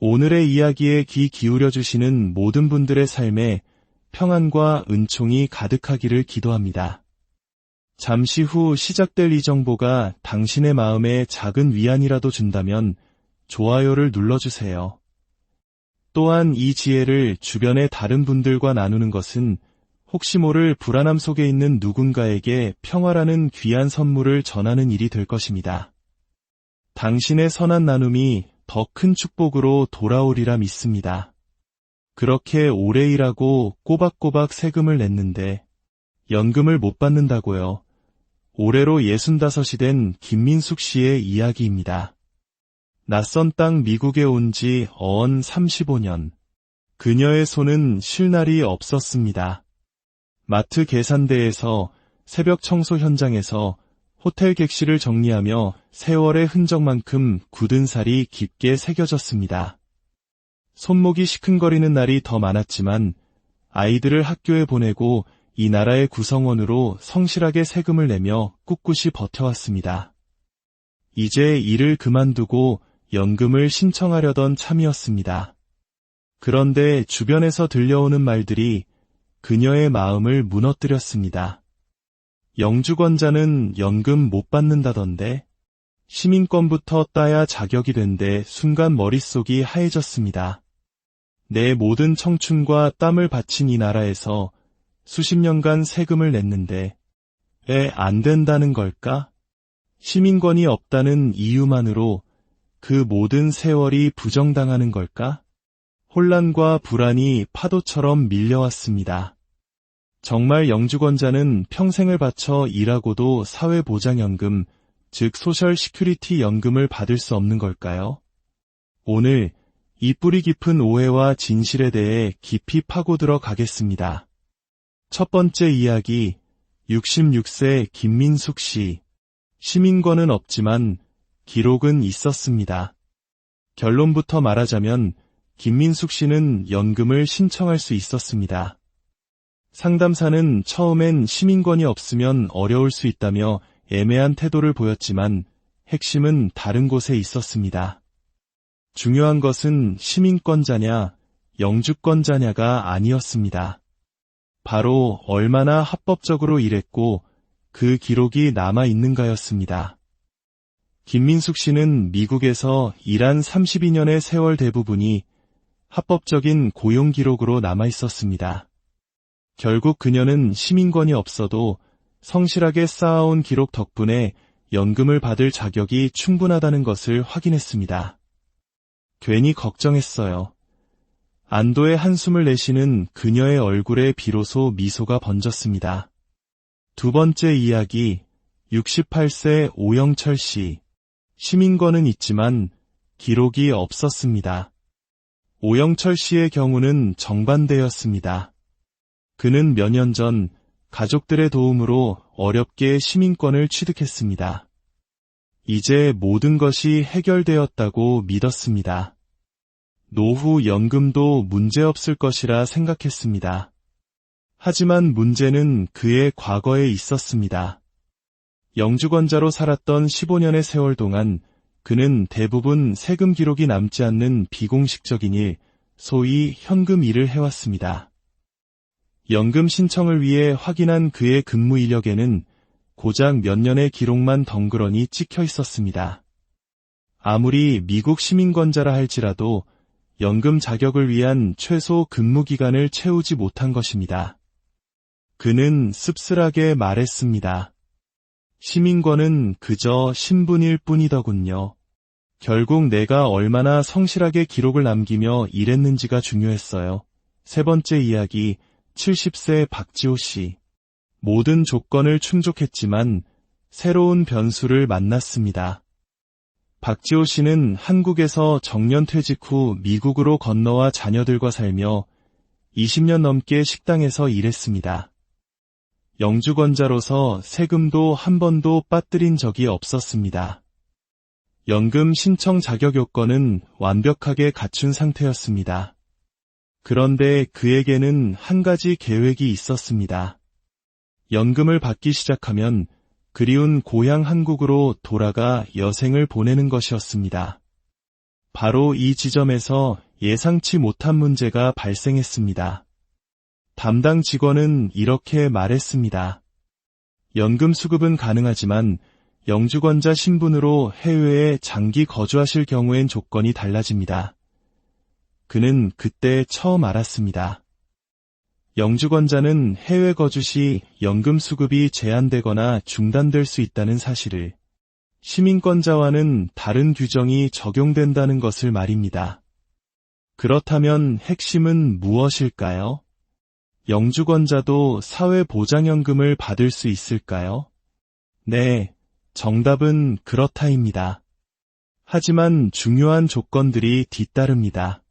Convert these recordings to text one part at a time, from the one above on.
오늘의 이야기에 귀 기울여 주시는 모든 분들의 삶에 평안과 은총이 가득하기를 기도합니다. 잠시 후 시작될 이 정보가 당신의 마음에 작은 위안이라도 준다면 좋아요를 눌러주세요. 또한 이 지혜를 주변의 다른 분들과 나누는 것은 혹시 모를 불안함 속에 있는 누군가에게 평화라는 귀한 선물을 전하는 일이 될 것입니다. 당신의 선한 나눔이 더 큰 축복으로 돌아오리라 믿습니다. 그렇게 오래 일하고 꼬박꼬박 세금을 냈는데 연금을 못 받는다고요. 올해로 65이 된 김민숙 씨의 이야기입니다. 낯선 땅 미국에 온 지 어언 35년. 그녀의 손은 쉴 날이 없었습니다. 마트 계산대에서 새벽 청소 현장에서 호텔 객실을 정리하며 세월의 흔적만큼 굳은 살이 깊게 새겨졌습니다. 손목이 시큰거리는 날이 더 많았지만 아이들을 학교에 보내고 이 나라의 구성원으로 성실하게 세금을 내며 꿋꿋이 버텨왔습니다. 이제 일을 그만두고 연금을 신청하려던 참이었습니다. 그런데 주변에서 들려오는 말들이 그녀의 마음을 무너뜨렸습니다. 영주권자는 연금 못 받는다던데 시민권부터 따야 자격이 된데 순간 머릿속이 하얘졌습니다. 내 모든 청춘과 땀을 바친 이 나라에서 수십 년간 세금을 냈는데 왜 안 된다는 걸까? 시민권이 없다는 이유만으로 그 모든 세월이 부정당하는 걸까? 혼란과 불안이 파도처럼 밀려왔습니다. 정말 영주권자는 평생을 바쳐 일하고도 사회보장연금, 즉 소셜 시큐리티 연금을 받을 수 없는 걸까요? 오늘 이 뿌리 깊은 오해와 진실에 대해 깊이 파고들어 가겠습니다. 첫 번째 이야기, 66세 김민숙 씨. 시민권은 없지만 기록은 있었습니다. 결론부터 말하자면 김민숙 씨는 연금을 신청할 수 있었습니다. 상담사는 처음엔 시민권이 없으면 어려울 수 있다며 애매한 태도를 보였지만 핵심은 다른 곳에 있었습니다. 중요한 것은 시민권자냐, 영주권자냐가 아니었습니다. 바로 얼마나 합법적으로 일했고 그 기록이 남아 있는가였습니다. 김민숙 씨는 미국에서 일한 32년의 세월 대부분이 합법적인 고용 기록으로 남아 있었습니다. 결국 그녀는 시민권이 없어도 성실하게 쌓아온 기록 덕분에 연금을 받을 자격이 충분하다는 것을 확인했습니다. 괜히 걱정했어요. 안도의 한숨을 내쉬는 그녀의 얼굴에 비로소 미소가 번졌습니다. 두 번째 이야기, 68세 오영철 씨. 시민권은 있지만 기록이 없었습니다. 오영철 씨의 경우는 정반대였습니다. 그는 몇 년 전 가족들의 도움으로 어렵게 시민권을 취득했습니다. 이제 모든 것이 해결되었다고 믿었습니다. 노후 연금도 문제없을 것이라 생각했습니다. 하지만 문제는 그의 과거에 있었습니다. 영주권자로 살았던 15년의 세월 동안 그는 대부분 세금 기록이 남지 않는 비공식적인 일, 소위 현금 일을 해왔습니다. 연금 신청을 위해 확인한 그의 근무 이력에는 고작 몇 년의 기록만 덩그러니 찍혀 있었습니다. 아무리 미국 시민권자라 할지라도 연금 자격을 위한 최소 근무 기간을 채우지 못한 것입니다. 그는 씁쓸하게 말했습니다. 시민권은 그저 신분일 뿐이더군요. 결국 내가 얼마나 성실하게 기록을 남기며 일했는지가 중요했어요. 세 번째 이야기, 70세 박지호 씨. 모든 조건을 충족했지만 새로운 변수를 만났습니다. 박지호 씨는 한국에서 정년 퇴직 후 미국으로 건너와 자녀들과 살며 20년 넘게 식당에서 일했습니다. 영주권자로서 세금도 한 번도 빠뜨린 적이 없었습니다. 연금 신청 자격 요건은 완벽하게 갖춘 상태였습니다. 그런데 그에게는 한 가지 계획이 있었습니다. 연금을 받기 시작하면 그리운 고향 한국으로 돌아가 여생을 보내는 것이었습니다. 바로 이 지점에서 예상치 못한 문제가 발생했습니다. 담당 직원은 이렇게 말했습니다. 연금 수급은 가능하지만 영주권자 신분으로 해외에 장기 거주하실 경우엔 조건이 달라집니다. 그는 그때 처음 알았습니다. 영주권자는 해외 거주 시 연금 수급이 제한되거나 중단될 수 있다는 사실을 시민권자와는 다른 규정이 적용된다는 것을 말입니다. 그렇다면 핵심은 무엇일까요? 영주권자도 사회보장연금을 받을 수 있을까요? 네, 정답은 그렇다입니다. 하지만 중요한 조건들이 뒤따릅니다.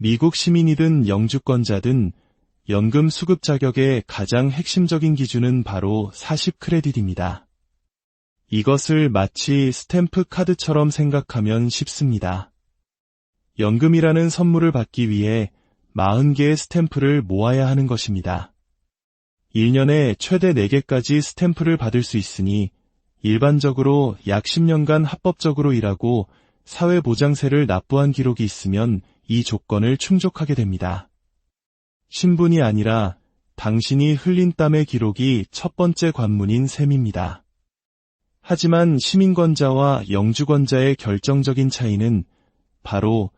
미국 시민이든 영주권자든 연금 수급 자격의 가장 핵심적인 기준은 바로 40크레딧입니다. 이것을 마치 스탬프 카드처럼 생각하면 쉽습니다. 연금이라는 선물을 받기 위해 40개의 스탬프를 모아야 하는 것입니다. 1년에 최대 4개까지 스탬프를 받을 수 있으니 일반적으로 약 10년간 합법적으로 일하고 사회보장세를 납부한 기록이 있으면 이 조건을 충족하게 됩니다. 신분이 아니라 당신이 흘린 땀의 기록이 첫 번째 관문인 셈입니다. 하지만 시민권자와 영주권자의 결정적인 차이는 바로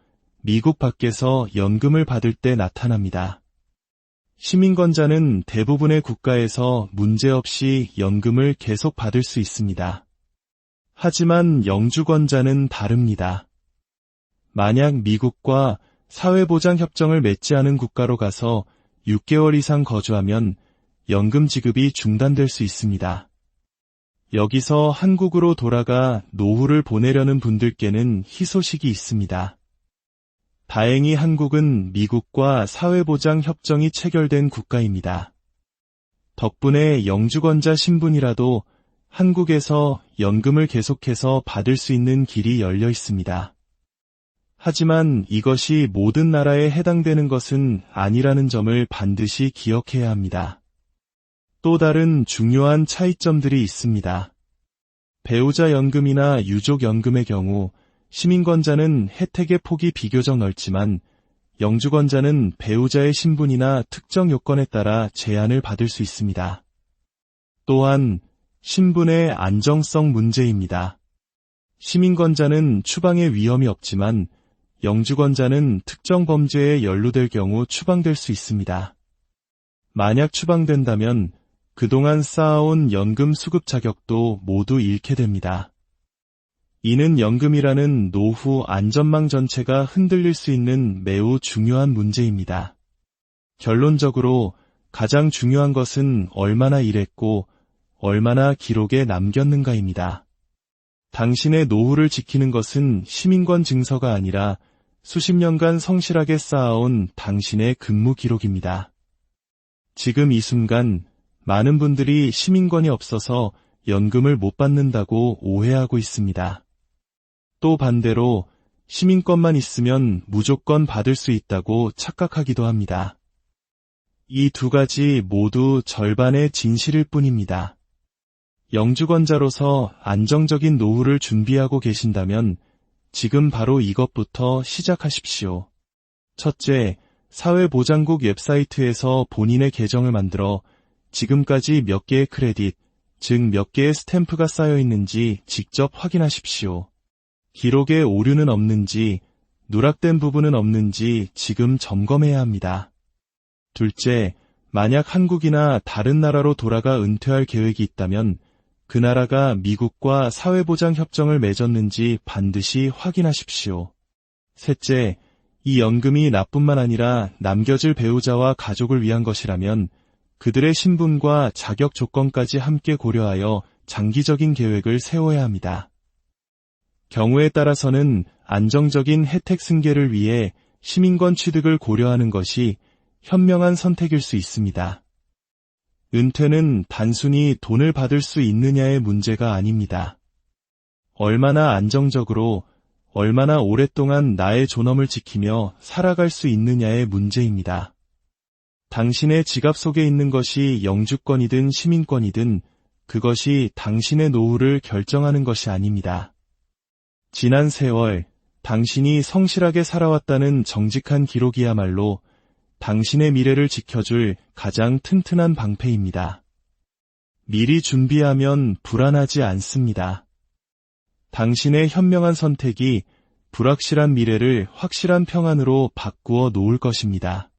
미국 밖에서 연금을 받을 때 나타납니다. 시민권자는 대부분의 국가에서 문제없이 연금을 계속 받을 수 있습니다. 하지만 영주권자는 다릅니다. 만약 미국과 사회보장협정을 맺지 않은 국가로 가서 6개월 이상 거주하면 연금 지급이 중단될 수 있습니다. 여기서 한국으로 돌아가 노후를 보내려는 분들께는 희소식이 있습니다. 다행히 한국은 미국과 사회보장 협정이 체결된 국가입니다. 덕분에 영주권자 신분이라도 한국에서 연금을 계속해서 받을 수 있는 길이 열려 있습니다. 하지만 이것이 모든 나라에 해당되는 것은 아니라는 점을 반드시 기억해야 합니다. 또 다른 중요한 차이점들이 있습니다. 배우자 연금이나 유족 연금의 경우 시민권자는 혜택의 폭이 비교적 넓지만 영주권자는 배우자의 신분이나 특정 요건에 따라 제한을 받을 수 있습니다. 또한 신분의 안정성 문제입니다. 시민권자는 추방의 위험이 없지만 영주권자는 특정 범죄에 연루될 경우 추방될 수 있습니다. 만약 추방된다면 그동안 쌓아온 연금 수급 자격도 모두 잃게 됩니다. 이는 연금이라는 노후 안전망 전체가 흔들릴 수 있는 매우 중요한 문제입니다. 결론적으로 가장 중요한 것은 얼마나 일했고 얼마나 기록에 남겼는가입니다. 당신의 노후를 지키는 것은 시민권 증서가 아니라 수십 년간 성실하게 쌓아온 당신의 근무 기록입니다. 지금 이 순간 많은 분들이 시민권이 없어서 연금을 못 받는다고 오해하고 있습니다. 또 반대로 시민권만 있으면 무조건 받을 수 있다고 착각하기도 합니다. 이 두 가지 모두 절반의 진실일 뿐입니다. 영주권자로서 안정적인 노후를 준비하고 계신다면 지금 바로 이것부터 시작하십시오. 첫째, 사회보장국 웹사이트에서 본인의 계정을 만들어 지금까지 몇 개의 크레딧, 즉 몇 개의 스탬프가 쌓여 있는지 직접 확인하십시오. 기록에 오류는 없는지, 누락된 부분은 없는지 지금 점검해야 합니다. 둘째, 만약 한국이나 다른 나라로 돌아가 은퇴할 계획이 있다면 그 나라가 미국과 사회보장 협정을 맺었는지 반드시 확인하십시오. 셋째, 이 연금이 나뿐만 아니라 남겨질 배우자와 가족을 위한 것이라면 그들의 신분과 자격 조건까지 함께 고려하여 장기적인 계획을 세워야 합니다. 경우에 따라서는 안정적인 혜택 승계를 위해 시민권 취득을 고려하는 것이 현명한 선택일 수 있습니다. 은퇴는 단순히 돈을 받을 수 있느냐의 문제가 아닙니다. 얼마나 안정적으로, 얼마나 오랫동안 나의 존엄을 지키며 살아갈 수 있느냐의 문제입니다. 당신의 지갑 속에 있는 것이 영주권이든 시민권이든 그것이 당신의 노후를 결정하는 것이 아닙니다. 지난 세월, 당신이 성실하게 살아왔다는 정직한 기록이야말로 당신의 미래를 지켜줄 가장 튼튼한 방패입니다. 미리 준비하면 불안하지 않습니다. 당신의 현명한 선택이 불확실한 미래를 확실한 평안으로 바꾸어 놓을 것입니다.